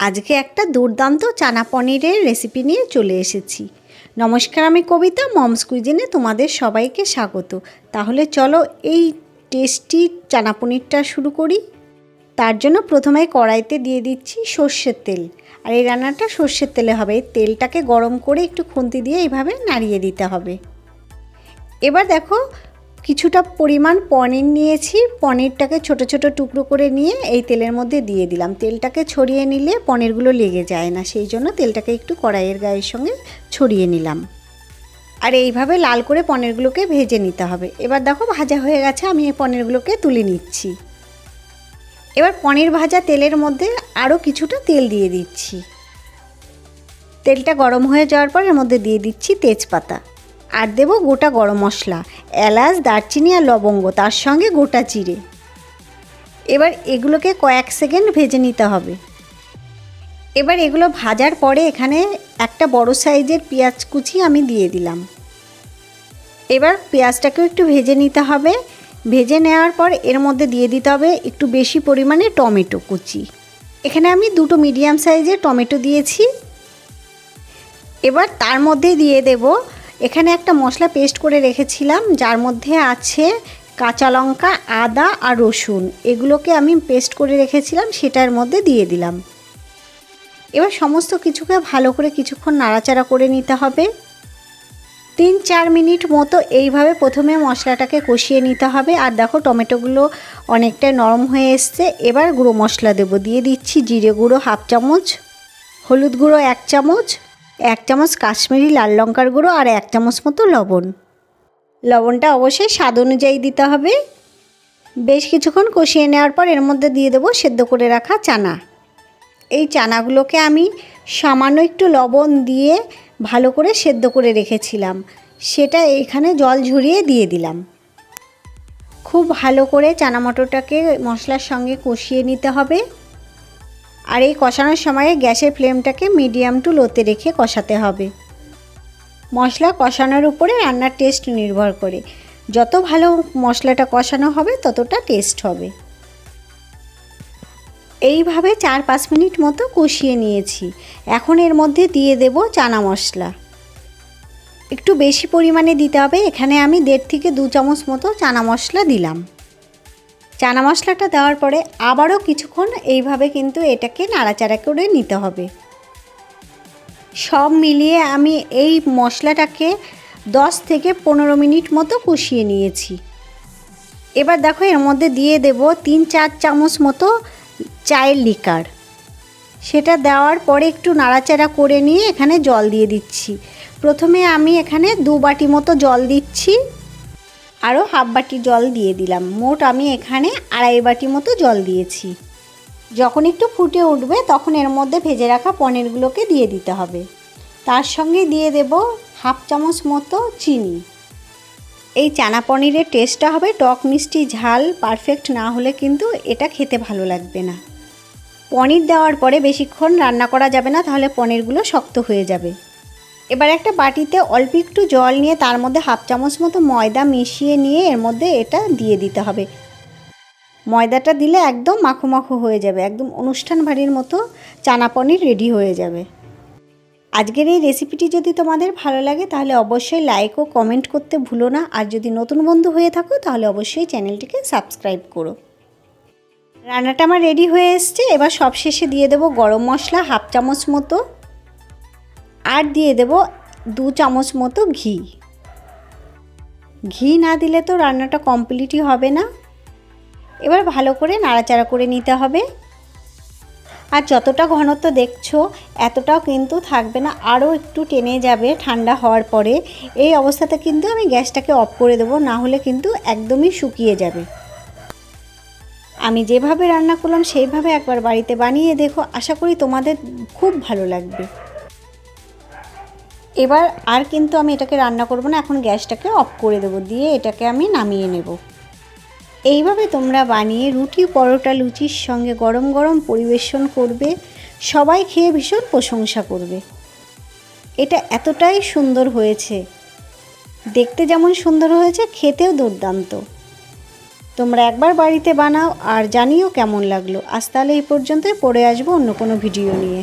আজকে একটা দুর্দান্ত চানা পনিরের রেসিপি নিয়ে চলে এসেছি। নমস্কার, আমি কবিতা, মমস কুইজিনে তোমাদের সবাইকে স্বাগত। তাহলে চলো এই টেস্টি চানা পনিরটা শুরু করি। তার জন্য প্রথমে কড়াইতে দিয়ে দিচ্ছি সর্ষের তেল। আর এই রান্নাটা সর্ষের তেলে হবে। তেলটাকে গরম করে একটু খুন্তি দিয়ে এইভাবে নাড়িয়ে দিতে হবে। এবার দেখো কিছুটা পরিমাণ পনির নিয়েছি। পনিরটাকে ছোট ছোট টুকরো করে নিয়ে এই তেলের মধ্যে দিয়ে দিলাম। তেলটাকে ছড়িয়ে নিলে পনিরগুলো লেগে যায় না, সেই জন্য তেলটাকে একটু কড়াইয়ের গায়ের সঙ্গে ছড়িয়ে নিলাম। আর এইভাবে লাল করে পনিরগুলোকে ভেজে নিতে হবে। এবার দেখো ভাজা হয়ে গেছে, আমি এই পনিরগুলোকে তুলে নিচ্ছি। এবার পনির ভাজা তেলের মধ্যে আরও কিছুটা তেল দিয়ে দিচ্ছি। তেলটা গরম হয়ে যাওয়ার পর এর মধ্যে দিয়ে দিচ্ছি তেজপাতা। আর দেবো গোটা গরম মশলা, এলাচ, দারচিনি আর লবঙ্গ, তার সঙ্গে গোটা চিড়ে এবার এগুলোকে কয়েক সেকেন্ড ভেজে নিতে হবে। এবার এগুলো ভাজার পরে এখানে একটা বড় সাইজের পেঁয়াজ কুচি আমি দিয়ে দিলাম। এবার পেঁয়াজটাকেও একটু ভেজে নিতে হবে। ভেজে নেওয়ার পর এর মধ্যে দিয়ে দিতে হবে একটু বেশি পরিমাণে টমেটো কুচি। এখানে আমি দুটো মিডিয়াম সাইজের টমেটো দিয়েছি। এবার তার মধ্যে দিয়ে দেব এখানে একটা মশলা পেস্ট করে রেখেছিলাম, যার মধ্যে আছে কাঁচা লঙ্কা, আদা আর রসুন। এগুলোকে আমি পেস্ট করে রেখেছিলাম, সেটার মধ্যে দিয়ে দিলাম। এবার সমস্ত কিছুকে ভালো করে কিছুক্ষণ নাড়াচাড়া করে নিতে হবে। তিন চার মিনিট মতো এইভাবে প্রথমে মশলাটাকে কষিয়ে নিতে হবে। আর দেখো, টমেটোগুলো অনেকটাই নরম হয়ে এসছে। এবার গুঁড়ো মশলা দেবো। দিয়ে দিচ্ছি জিরে গুঁড়ো হাফ চামচ, হলুদ গুঁড়ো এক চামচ এক চামচ কাশ্মীরি লাল লঙ্কার গুঁড়ো আর এক চামচ মতো লবণ। লবণটা অবশ্যই স্বাদ অনুযায়ী দিতে হবে। বেশ কিছুক্ষণ কষিয়ে নেওয়ার পর এর মধ্যে দিয়ে দেবো সেদ্ধ করে রাখা চানা। এই চানাগুলোকে আমি সামান্য একটু লবণ দিয়ে ভালো করে সেদ্ধ করে রেখেছিলাম। সেটা এখানে জল ঝরিয়ে দিয়ে দিলাম। খুব ভালো করে চানা মটরটাকে মশলার সঙ্গে কষিয়ে নিতে হবে। আর এই কষানোর সময় গ্যাসের ফ্লেমটাকে মিডিয়াম টু লোতে রেখে কষাতে হবে। মশলা কষানোর উপরে রান্নার টেস্ট নির্ভর করে। যত ভালো মশলাটা কষানো হবে, ততটা টেস্ট হবে। এইভাবে চার পাঁচ মিনিট মতো কষিয়ে নিয়েছি। এখন এর মধ্যে দিয়ে দেব চানা মশলা। একটু বেশি পরিমাণে দিতে হবে। এখানে আমি দেড় থেকে দু চামচ মতো চানা মশলা দিলাম। চানা মশলাটা দেওয়ার পরে আবারও কিছুক্ষণ এইভাবে কিন্তু এটাকে নাড়াচাড়া করে নিতে হবে। সব মিলিয়ে আমি এই মশলাটাকে দশ থেকে পনেরো মিনিট মতো কষিয়ে নিয়েছি। এবার দেখো এর মধ্যে দিয়ে দেব তিন চার চামচ মতো চায়ের লিকার। সেটা দেওয়ার পরে একটু নাড়াচাড়া করে নিয়ে এখানে জল দিয়ে দিচ্ছি। প্রথমে আমি এখানে দু বাটি মতো জল দিচ্ছি। আরও হাফ বাটি জল দিয়ে দিলাম। মোট আমি এখানে আড়াই বাটি মতো জল দিয়েছি। যখন একটু ফুটে উঠবে, তখন এর মধ্যে ভেজে রাখা পনিরগুলোকে দিয়ে দিতে হবে। তার সঙ্গে দিয়ে দেব হাফ চামচ মতো চিনি। এই চানা পনিরের টেস্টটা হবে টক মিষ্টি ঝাল, পারফেক্ট না হলে কিন্তু এটা খেতে ভালো লাগবে না। পনির দেওয়ার পরে বেশিক্ষণ রান্না করা যাবে না, তাহলে পনিরগুলো শক্ত হয়ে যাবে। এবার একটা বাটিতে অল্প একটু জল নিয়ে তার মধ্যে হাফ চামচ মতো ময়দা মিশিয়ে নিয়ে এর মধ্যে এটা দিয়ে দিতে হবে। ময়দাটা দিলে একদম মাখো মাখো হয়ে যাবে, একদম অনুষ্ঠান বাড়ির মতো চানা পনির রেডি হয়ে যাবে। আজকের এই রেসিপিটি যদি তোমাদের ভালো লাগে তাহলে অবশ্যই লাইক ও কমেন্ট করতে ভুলো না, আর যদি নতুন বন্ধু হয়ে থাকো তাহলে অবশ্যই চ্যানেলটিকে সাবস্ক্রাইব করো। রান্নাটা আমার রেডি হয়ে এসছে, এবার সবশেষে দিয়ে দেবো গরম মশলা হাফ চামচ মতো আর দিয়ে দেব দু চামচ মতো ঘি। ঘি না দিলে তো রান্নাটা কমপ্লিটই হবে না। এবার ভালো করে নাড়াচাড়া করে নিতে হবে। আর যতটা ঘনত্ব দেখছ, এতটাও কিন্তু থাকবে না, আরও একটু টেনে যাবে ঠান্ডা হওয়ার পরে। এই অবস্থাতে কিন্তু আমি গ্যাসটাকে অফ করে দেবো, না হলে কিন্তু একদমই শুকিয়ে যাবে। আমি যেভাবে রান্না করলাম, সেইভাবে একবার বাড়িতে বানিয়ে দেখো, আশা করি তোমাদের খুব ভালো লাগবে। এবার আর কিন্তু আমি এটাকে রান্না করব না, এখন গ্যাসটাকে অফ করে দেবো, দিয়ে এটাকে আমি নামিয়ে নেব। এইভাবে তোমরা বানিয়ে রুটি, পরোটা, লুচির সঙ্গে গরম গরম পরিবেশন করবে, সবাই খেয়ে ভীষণ প্রশংসা করবে। এটা এতটাই সুন্দর হয়েছে। দেখতে যেমন সুন্দর হয়েছে, খেতেও দুর্দান্ত। তোমরা একবার বাড়িতে বানাও আর জানিও কেমন লাগল। আজ তাহলে এই পর্যন্তই, পরে আসব অন্য কোনো ভিডিও নিয়ে।